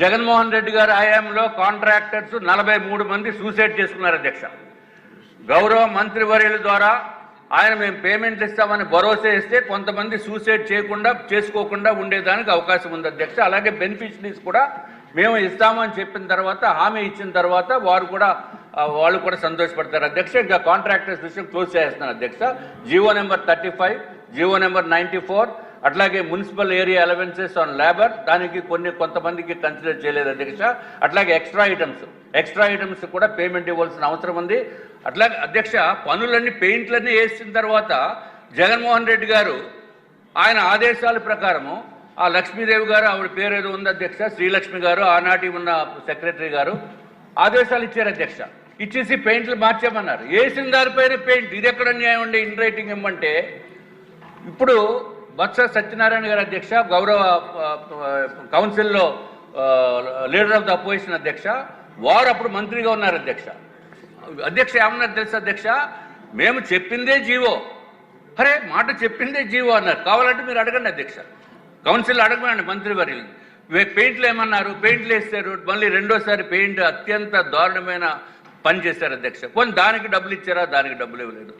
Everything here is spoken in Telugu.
జగన్మోహన్ రెడ్డి గారి హయాంలో కాంట్రాక్టర్స్ నలభై మూడు మంది సూసైడ్ చేసుకున్నారు అధ్యక్ష. గౌరవ మంత్రివర్యుల ద్వారా ఆయన మేము పేమెంట్లు ఇస్తామని భరోసా ఇస్తే కొంతమంది సూసైడ్ చేయకుండా చేసుకోకుండా ఉండేదానికి అవకాశం ఉంది అధ్యక్ష. అలాగే బెనిఫిషరీస్ కూడా మేము ఇస్తామని చెప్పిన తర్వాత హామీ ఇచ్చిన తర్వాత వారు కూడా వాళ్ళు కూడా సంతోషపడతారు అధ్యక్ష. ఇంకా కాంట్రాక్టర్స్ విషయం క్లోజ్ చేస్తున్నారు అధ్యక్ష. GO number thirty five GO number ninety four అట్లాగే municipal area allowances on labour దానికి కొన్ని కొంతమందికి కన్సిడర్ చేయలేదు అధ్యక్ష. అట్లాగే ఎక్స్ట్రా ఐటమ్స్ ఎక్స్ట్రా ఐటమ్స్ కూడా పేమెంట్ ఇవ్వాల్సిన అవసరం ఉంది. అట్లాగే అధ్యక్ష పనులన్నీ పెయింట్లన్నీ వేసిన తర్వాత జగన్మోహన్ రెడ్డి గారు ఆయన ఆదేశాల ప్రకారము ఆ లక్ష్మీదేవి గారు ఆవిడ పేరు ఏదో ఉంది అధ్యక్ష శ్రీలక్ష్మి గారు ఆనాటి ఉన్న సెక్రటరీ గారు ఆదేశాలు ఇచ్చారు అధ్యక్ష. ఇచ్చేసి పెయింట్లు మార్చామన్నారు వేసిన దానిపైన పెయింట్ ఇది ఎక్కడ న్యాయం ఉండే ఇన్ రైటింగ్ ఇమ్మంటే ఇప్పుడు బొత్స సత్యనారాయణ గారి అధ్యక్ష గౌరవ కౌన్సిల్లో లీడర్ ఆఫ్ ద అపోజిషన్ అధ్యక్ష వారు అప్పుడు మంత్రిగా ఉన్నారు అధ్యక్ష. అధ్యక్ష ఏమన్నారు తెలుసు అధ్యక్ష? మేము చెప్పిందే జీవో. అరే మాట చెప్పిందే జీవో అన్నారు. కావాలంటే మీరు అడగండి అధ్యక్ష. కౌన్సిల్ అడగమండి వారి పెయింట్లు ఏమన్నారు? పెయింట్లు వేస్తారు. మళ్ళీ రెండోసారి పెయింట్ అత్యంత దారుణమైన పని చేశారు అధ్యక్ష. కొన్ని దానికి డబ్బులు ఇచ్చారా? దానికి డబ్బులు ఇవ్వలేదు.